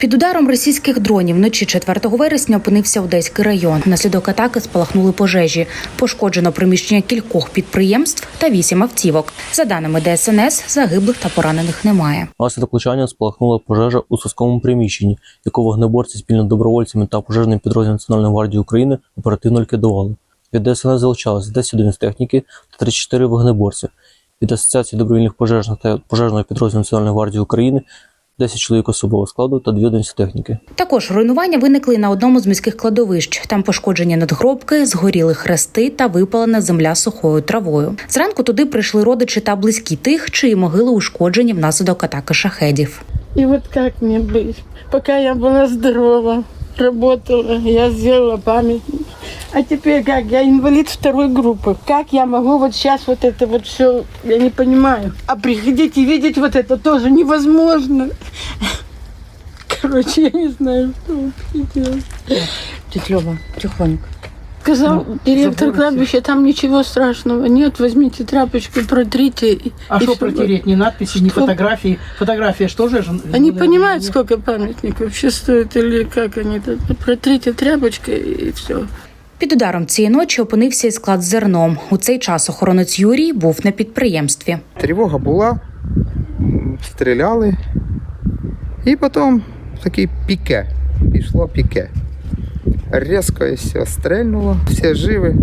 Під ударом російських дронів вночі 4 вересня опинився Одеський район. Внаслідок атаки спалахнули пожежі. Пошкоджено приміщення кількох підприємств та вісім автівок. За даними ДСНС, загиблих та поранених немає. Внаслідок влучання спалахнула пожежа у сільському приміщенні, яку вогнеборці спільно добровольцями та пожежним підрозділом Національної гвардії України оперативно ліквідували. Від ДСНС залучалися 10 одиниць техніки та 34 вогнеборці. Від Асоціації добровільних пожежних та пожежного підрозділу Національної гвардії України 10 чоловік особового складу та 2 одиниці техніки. Також руйнування виникли на одному з міських кладовищ. Там пошкоджені надгробки, згоріли хрести та випалена земля сухою травою. Зранку туди прийшли родичі та близькі тих, чиї могили ушкоджені внаслідок атаки шахедів. И вот как мне быть? Пока я была здорова, работала, я сделала памятник. А теперь как? Я инвалид второй группы. Как я могу вот сейчас вот это вот все, я не понимаю. А приходить и видеть вот это тоже невозможно. Короче, я не знаю, что вообще делать. Тетя Лёва, тихонько. Сказал директор заборы кладбища, там ничего страшного нет, возьмите тряпочку, протрите. и- А и что протереть? Ни надписи, ни Что? фотографии. Фотография что же? Они ну, понимают, нет. сколько памятников вообще стоит, или как они протрите тряпочкой и все. Під ударом цієї ночі опинився і склад з зерном. У цей час охоронець Юрій був на підприємстві. Тривога була, стріляли, і потім такий піке. Пішло піке. Різко і все стрельнуло, всі живі.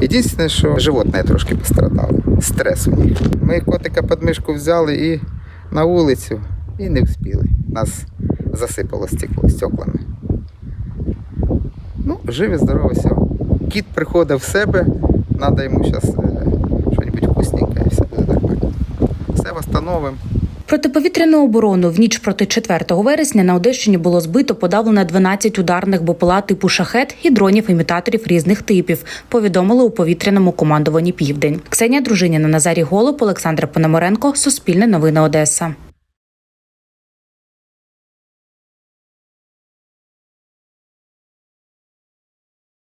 Єдине, що животне трошки пострадало. Стрес у них. Ми котика під мишку взяли і на вулицю, і не вспіли. Нас засипало стекло стеклами. Ну, живі, здорові, все. Кіт приходить в себе, треба йому зараз щось вкусненьке і все нормально. Все встановимо. Протиповітряну оборону в ніч проти 4 вересня на Одещині було збито подавлено 12 ударних БПЛА типу шахет і дронів-імітаторів різних типів. Повідомили у повітряному командуванні Південь. Ксенія Дружиніна, Назарій Голуб, Олександр Пономаренко, Суспільне новини Одеса.